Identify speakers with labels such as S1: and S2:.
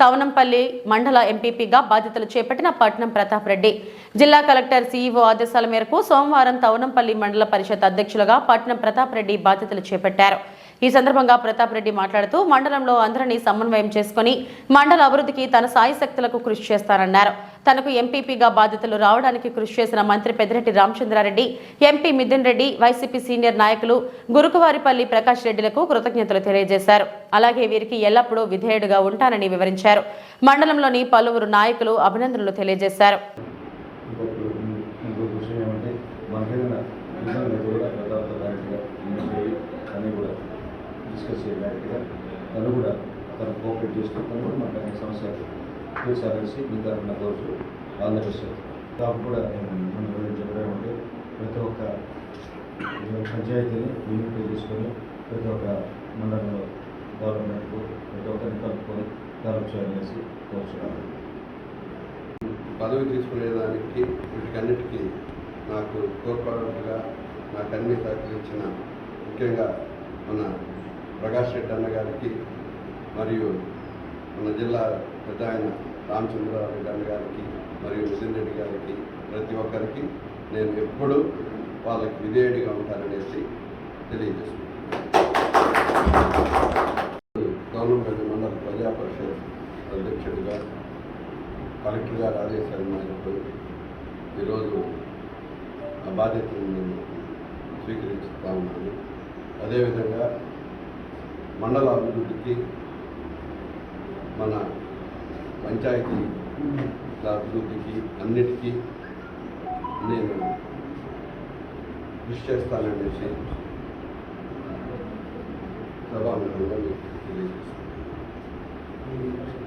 S1: తవనంపల్లి మండల ఎంపీపీగా బాధ్యతలు చేపట్టిన పట్నం ప్రతాప్ రెడ్డి. జిల్లా కలెక్టర్ సీఈఓ ఆదేశాల మేరకు సోమవారం తవనంపల్లి మండల పరిషత్ అధ్యక్షులుగా పట్నం ప్రతాప్ రెడ్డి బాధ్యతలు చేపట్టారు. ఈ సందర్భంగా ప్రతాప్ రెడ్డి మాట్లాడుతూ మండలంలో అందరినీ సమన్వయం చేసుకుని మండల అభివృద్ధికి తన సాయశక్తులకు కృషి చేస్తారన్నారు తనకు ఎంపీపీగా బాధ్యతలు రావడానికి కృషి చేసిన మంత్రి Peddireddy Ramachandra Reddy MP Mithun Reddy YCP senior నాయకులు గురుకువారిపల్లి ప్రకాష్ రెడ్డిలకు కృతజ్ఞతలు తెలియజేశారు. అలాగే వీరికి ఎల్లప్పుడూ విధేయుడుగా ఉంటానని వివరించారు. మండలంలోని పలువురు నాయకులు అభినందనలు తెలియజేశారు.
S2: డిస్కస్ తను కూడా తను కోఆపరేట్ చేస్తూ తను కూడా మాకు అనేక సమస్యలు తీర్చాలనేసి మీ తరఫున ఆల్ ద బెస్ట్ కూడా నేను మన గురించి చెప్పడం అంటే ప్రతి ఒక్క పంచాయతీని యూనిట్ తీసుకొని ప్రతి ఒక్క మండలంలో గవర్నమెంట్కు ప్రతి ఒక్కరిని కలుపుకొని డెవలప్ చేయాలనేసి కోరుతున్నాను
S3: పదవి తీసుకునేదానికి వీటికన్నిటికీ నాకు తోడ్పడగా నాకు అన్ని సహకరించిన ముఖ్యంగా మన ప్రకాష్ రెడ్డి అన్న గారికి మరియు మన జిల్లా పెద్ద ఆయన రామచంద్రారెడ్డి అన్న గారికి మరియు నితిన్ రెడ్డి గారికి ప్రతి ఒక్కరికి నేను ఎప్పుడూ వాళ్ళకి విధేయుడిగా ఉంటాననేసి తెలియజేస్తున్నాను. గవర్నమెంట్ మండల ప్రజా పరిషత్ అధ్యక్షుడిగా కలెక్టర్ గారు ఆదేశాల మేరకు ఈరోజు ఆ బాధ్యతను నేను స్వీకరిస్తూ ఉన్నాను. అదేవిధంగా మండల అభివృద్ధికి మన పంచాయతీ అభివృద్ధికి అన్నిటికీ నేను కృషి చేస్తాననేసి సభాముఖంగా మీకు తెలియజేస్తాను